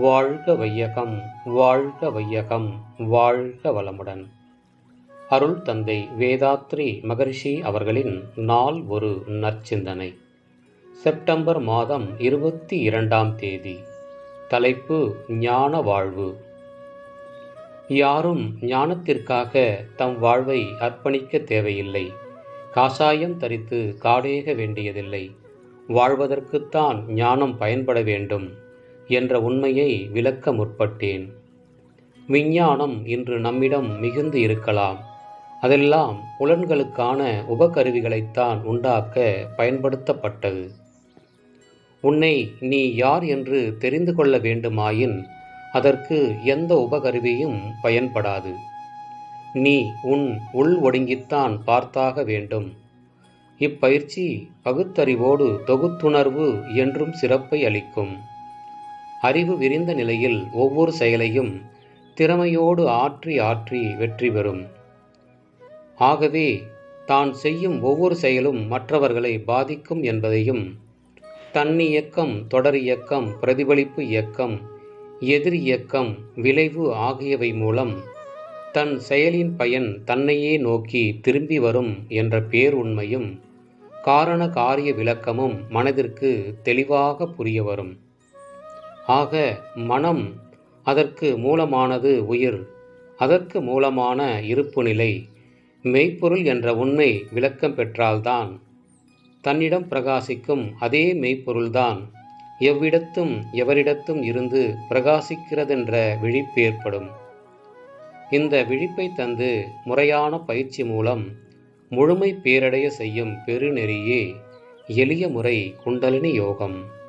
வாழ்க வையகம் வாழ்க வையகம் வாழ்க வளமுடன். அருள் தந்தை வேதாத்ரி மகரிஷி அவர்களின் நாள் ஒரு நற்சிந்தனை. செப்டம்பர் மாதம் இருபத்தி இரண்டாம் தேதி. தலைப்பு ஞான வாழ்வு. யாரும் ஞானத்திற்காக தம் வாழ்வை அர்ப்பணிக்க தேவையில்லை. காசாயம் தரித்து காடேக வேண்டியதில்லை. வாழ்வதற்குத்தான் ஞானம் பயன்பட வேண்டும். என்ற உண்மையை விளக்க முற்பட்டேன். விஞ்ஞானம் இன்று நம்மிடம் மிகுந்து இருக்கலாம். அதெல்லாம் புலன்களுக்கான உபகருவிகளைத்தான் உண்டாக்க பயன்படுத்தப்பட்டது. உன்னை நீ யார் என்று தெரிந்து கொள்ள வேண்டுமாயின் அதற்கு எந்த உபகருவியும் பயன்படாது. நீ உன் உள் ஒடுங்கித்தான் பார்த்தாக வேண்டும். இப்பயிற்சி பகுத்தறிவோடு தொகுத்துணர்வு என்றும் சிறப்பை அளிக்கும். அறிவு விரிந்த நிலையில் ஒவ்வொரு செயலையும் திறமையோடு ஆற்றி ஆற்றி வெற்றி பெறும். ஆகவே தான் செய்யும் ஒவ்வொரு செயலும் மற்றவர்களை பாதிக்கும் என்பதையும் தன்னியக்கம் தொடர் இயக்கம் பிரதிபலிப்பு இயக்கம் எதிர் இயக்கம் விளைவு ஆகியவை மூலம் தன் செயலின் பயன் தன்னையே நோக்கி திரும்பி வரும் என்ற பேருண்மையும் காரண காரிய விளக்கமும் மனதிற்கு தெளிவாக புரிய வரும். ஆக மனம் அதற்கு மூலமானது உயிர். அதற்கு மூலமான இருப்பு நிலை. மெய்ப்பொருள் என்ற உண்மை விளக்கம் பெற்றால்தான். தன்னிடம் பிரகாசிக்கும் அதே மெய்ப்பொருள்தான் எவ்விடத்தும் எவரிடத்தும் இருந்து பிரகாசிக்கிறதென்ற விழிப்பு ஏற்படும். இந்த விழிப்பை தந்து முறையான பயிற்சி மூலம் முழுமை பேரடைய செய்யும் பெருநெறியே எளிய முறை குண்டலினி யோகம்.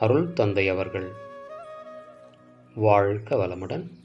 அருள் தந்தை அவர்கள். வாழ்க வளமுடன்.